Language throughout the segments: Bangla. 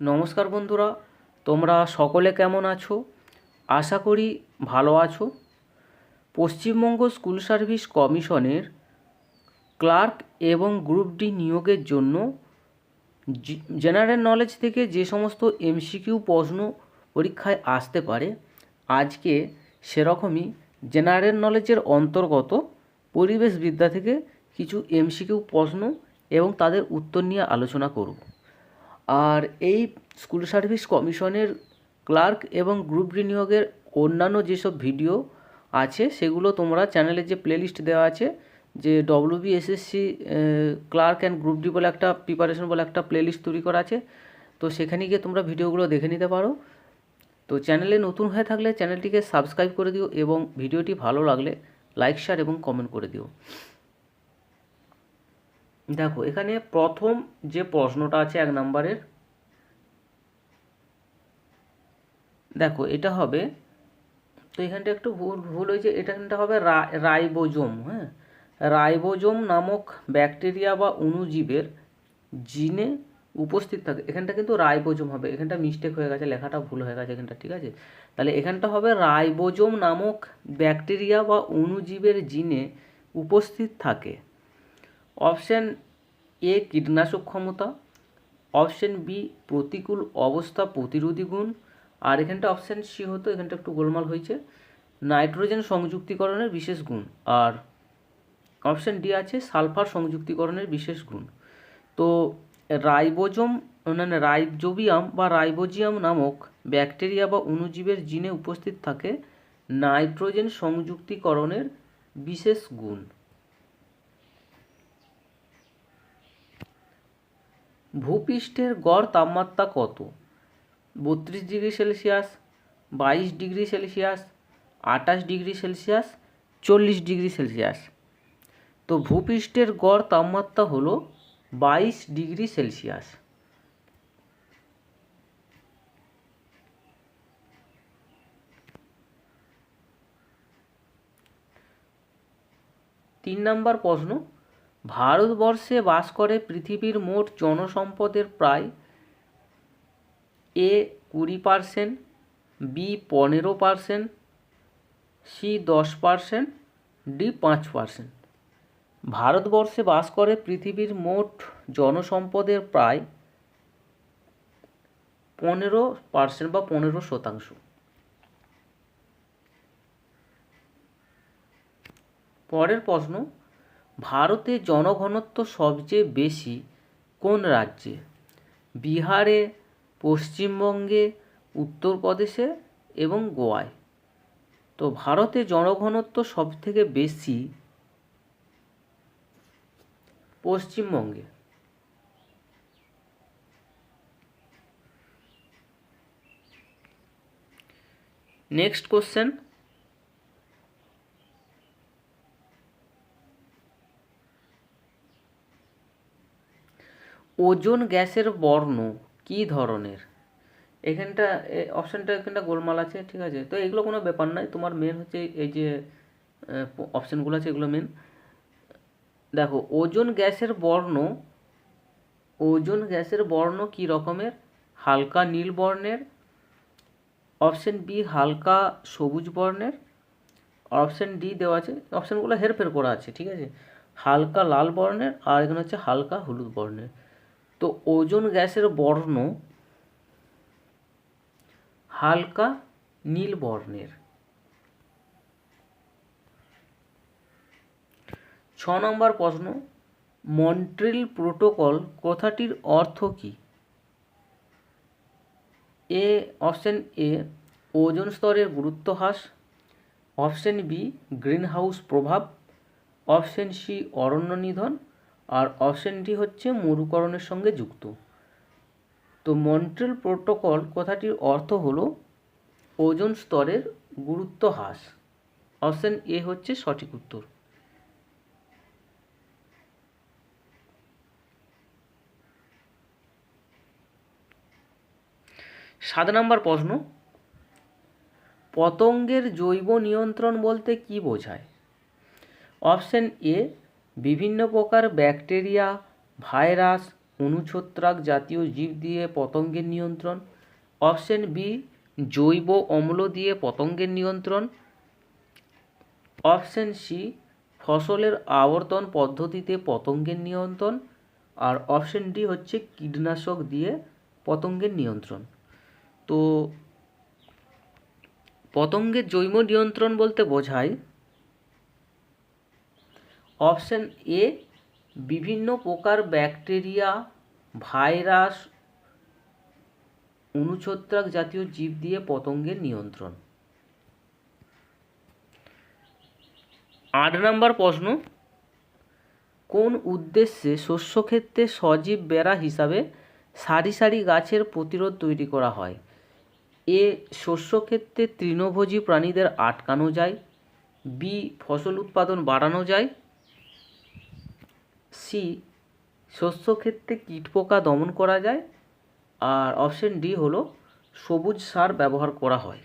নমস্কার বন্ধুরা, তোমরা সকলে কেমন আছো? আশা করি ভালো আছো। পশ্চিমবঙ্গ স্কুল সার্ভিস কমিশনের ক্লার্ক এবং গ্রুপ ডি নিয়োগের জন্য জেনারেল নলেজ থেকে যে সমস্ত এমসিকিউ প্রশ্ন পরীক্ষায় আসতে পারে, আজকে সেরকমই জেনারেল নলেজের অন্তর্গত পরিবেশবিদ্যা থেকে কিছু এমসিকিউ প্রশ্ন এবং তাদের উত্তর নিয়ে আলোচনা করব। আর এই স্কুল সার্ভিস কমিশনের ক্লার্ক এবং গ্রুপ ডি নিয়োগের অন্যান্য যেসব ভিডিও আছে, সেগুলো তোমরা চ্যানেলে যে প্লেলিস্ট দেওয়া আছে, যে WB SSC clerk and group D বলে একটা প্রিপারেশন বলে একটা প্লেলিস্ট তৈরি করা আছে, তো সেখানে গিয়ে তোমরা ভিডিওগুলো দেখে নিতে পারো। তো চ্যানেলে নতুন হয়ে থাকলে চ্যানেলটিকে সাবস্ক্রাইব করে দিও এবং ভিডিওটি ভালো লাগলে লাইক, শেয়ার এবং কমেন্ট করে দিও। দেখো, এখানে প্রথম যে প্রশ্নটা আছে এক নম্বরের, দেখো, এটা হবে, তো এখানটা একটু ভুল ভুল হয়েছে এখানটা হবে রাইবোজোম হ্যাঁ? রাইবোজোম নামক ব্যাকটেরিয়া বা অণুজীবের জিনে উপস্থিত থাকে। এখানটা কিন্তু রাইবোজোম হবে, এখানটা মিস্টেক হয়ে গেছে, লেখাটা ভুল হয়ে গেছে এখানটা, ঠিক আছে? তাহলে এখানটা হবে রাইবোজোম নামক ব্যাকটেরিয়া বা অণুজীবের জিনে উপস্থিত থাকে। অপশান এ কীটনাশক ক্ষমতা, অপশান বি প্রতিকূল অবস্থা প্রতিরোধী গুণ, আর এখানটা অপশান সি হতো এখানটা একটু গোলমাল হয়েছে। নাইট্রোজেন সংযুক্তিকরণের বিশেষ গুণ, আর অপশান ডি আছে সালফার সংযুক্তিকরণের বিশেষ গুণ। তো রাইবোজম মানে রাইজোবিয়াম বা রাইবোজিয়াম নামক ব্যাকটেরিয়া বা অণুজীবের জিনে উপস্থিত থাকে নাইট্রোজেন সংযুক্তিকরণের বিশেষ গুণ। ভূপৃষ্ঠের গড় তাপমাত্রা কত? বত্রিশ ডিগ্রি সেলসিয়াস, বাইশ ডিগ্রি সেলসিয়াস, আঠাশ ডিগ্রি সেলসিয়াস, চল্লিশ ডিগ্রি সেলসিয়াস। তো ভূপৃষ্ঠের গড় তাপমাত্রা হলো বাইশ ডিগ্রি সেলসিয়াস। তিন নম্বর প্রশ্ন ভারতবর্ষে বাস করে পৃথিবীর মোট জনসম্পদের প্রায় এ কুড়ি পারসেন্ট, বি পনেরো পারসেন্ট, সি দশ পারসেন্ট, ডি পাঁচ পারসেন্ট। ভারতবর্ষে বাস করে পৃথিবীর মোট জনসম্পদের প্রায় পনেরো পার্সেন্ট বা পনেরো শতাংশ। পরের প্রশ্ন ভারতে জনঘনত্ব সবচেয়ে বেশি কোন রাজ্যে? বিহারে, পশ্চিমবঙ্গে, উত্তরপ্রদেশে এবং গোয়ায়। তো ভারতে জনঘনত্ব সবথেকে বেশি পশ্চিমবঙ্গে। নেক্সট কোশ্চেন ওজোন গ্যাসের বর্ণ কী ধরনের? এখানটা অপশানটা এখানটা গোলমাল আছে, ঠিক আছে? তো এগুলো কোনো ব্যাপার নয়। তোমার মেন হচ্ছে এই যে অপশানগুলো আছে এগুলো মেন দেখো, ওজোন গ্যাসের বর্ণ, ওজোন গ্যাসের বর্ণ কী রকমের? হালকা নীল বর্ণের। অপশান বি হালকা সবুজ বর্ণের। অপশান ডি দেওয়া আছে। অপশানগুলো হেরফের করা আছে, ঠিক আছে? হালকা লাল বর্ণের আর এখানে হচ্ছে হালকা হলুদ বর্ণের। তো ওজোন গ্যাসের বর্ণ হালকা নীল বর্ণের। ছ নম্বর প্রশ্ন, মন্ট্রিল প্রোটোকল কথাটির অর্থ কী? এ, অপশান এ, ওজন স্তরের গুরুত্ব হ্রাস। অপশান বি গ্রিন হাউস প্রভাব। অপশান সি, অরণ্য নিধন। আর অপশান ডি হচ্ছে মরুকরণের সঙ্গে যুক্ত। তো মন্ট্রেল প্রোটোকল কথাটির অর্থ হলো ওজন স্তরের গুরুত্ব হ্রাস। অপশান এ হচ্ছে সঠিক উত্তর। সাত নম্বর প্রশ্ন, পতঙ্গের জৈব নিয়ন্ত্রণ বলতে কি বোঝায়? অপশান এ বিভিন্ন প্রকার ব্যাকটেরিয়া, ভাইরাস, অনুছত্রাক জাতীয় জীব দিয়ে পতঙ্গের নিয়ন্ত্রণ, অপশন বি, জৈব অম্ল দিয়ে পতঙ্গের নিয়ন্ত্রণ, অপশন সি, ফসলের আবর্তন পদ্ধতিতে পতঙ্গের নিয়ন্ত্রণ, আর অপশন ডি হচ্ছে কীটনাশক দিয়ে পতঙ্গের নিয়ন্ত্রণ। তো, পতঙ্গের জৈব নিয়ন্ত্রণ বলতে বোঝায় অপশন এ, বিভিন্ন প্রকার ব্যাকটেরিয়া, ভাইরাস, অনুছত্রাক জাতীয় জীব দিয়ে পতঙ্গের নিয়ন্ত্রণ। আট নম্বর প্রশ্ন, কোন উদ্দেশ্যে শস্যক্ষেত্রে সজীব বেড়া হিসাবে সারি সারি গাছের প্রতিরোধ তৈরি করা হয়? এ, শস্যক্ষেত্রে তৃণভোজী প্রাণীদের আটকানো যায়। বি, ফসল উৎপাদন বাড়ানো যায়। সি শস্যক্ষেত্রে কীটপোকা দমন করা যায়। আর অপশন ডি হলো সবুজ সার ব্যবহার করা হয়।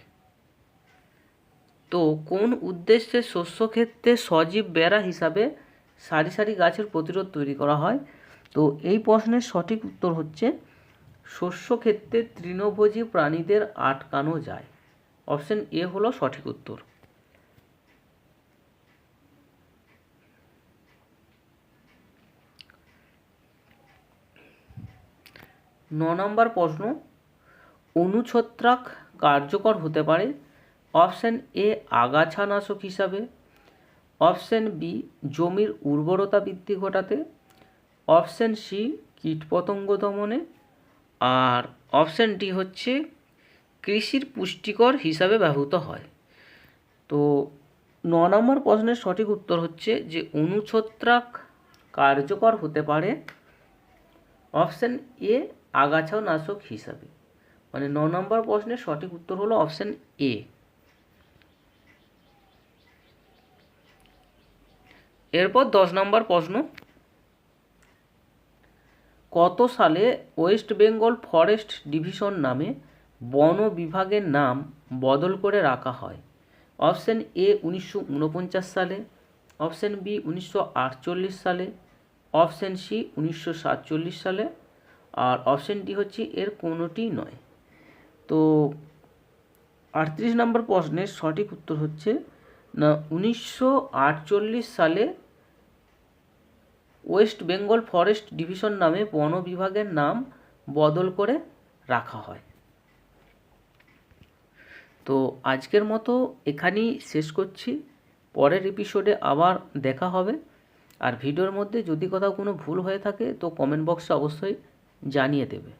তো কোন উদ্দেশ্যে শস্য ক্ষেত্রে সজীব বেড়া হিসাবে সারি সারি গাছের প্রতিরোধ তৈরি করা হয়? তো এই প্রশ্নের সঠিক উত্তর হচ্ছে শস্যক্ষেত্রে তৃণভোজী প্রাণীদের আটকানো যায়। অপশন এ হলো সঠিক উত্তর। ন নম্বর প্রশ্ন, অনুছত্রাক কার্যকর হতে পারে? অপশান এ, আগাছানাশক হিসাবে। অপশান বি, জমির উর্বরতা বৃদ্ধি ঘটাতে। অপশান সি, কীটপতঙ্গ দমনে। আর অপশান ডি হচ্ছে, কৃষির পুষ্টিকর হিসাবে ব্যবহৃত হয়। তো ন নম্বর প্রশ্নের সঠিক উত্তর হচ্ছে যে, অনুছত্রাক কার্যকর হতে পারে? অপশান এ আগাছা নাশক হিসাবে। মানে ন নম্বর প্রশ্নের সঠিক উত্তর হলো অপশান এ এরপর দশ নম্বর প্রশ্ন। কত সালে ওয়েস্ট বেঙ্গল ফরেস্ট ডিভিশন নামে বন বিভাগের নাম বদল করে রাখা হয়? অপশান এ উনিশশো উনপঞ্চাশ সালে অপশান বি উনিশশো আটচল্লিশ সালে অপশান সি উনিশশো সাতচল্লিশ সালে আর অপশান ডি হচ্ছে এর কোনোটি নয়। তো আটত্রিশ নম্বর প্রশ্নের সঠিক উত্তর হচ্ছে, না, উনিশশো আটচল্লিশ সালে ওয়েস্ট বেঙ্গল ফরেস্ট ডিভিশন নামে বন বিভাগের নাম বদল করে রাখা হয়। তো আজকের মতো এখানেই শেষ করছি। পরের এপিসোডে আবার দেখা হবে। আর ভিডিওর মধ্যে যদি কোথাও কোনো ভুল হয়ে থাকে, তো কমেন্ট বক্সে অবশ্যই জানিয়ে দেবে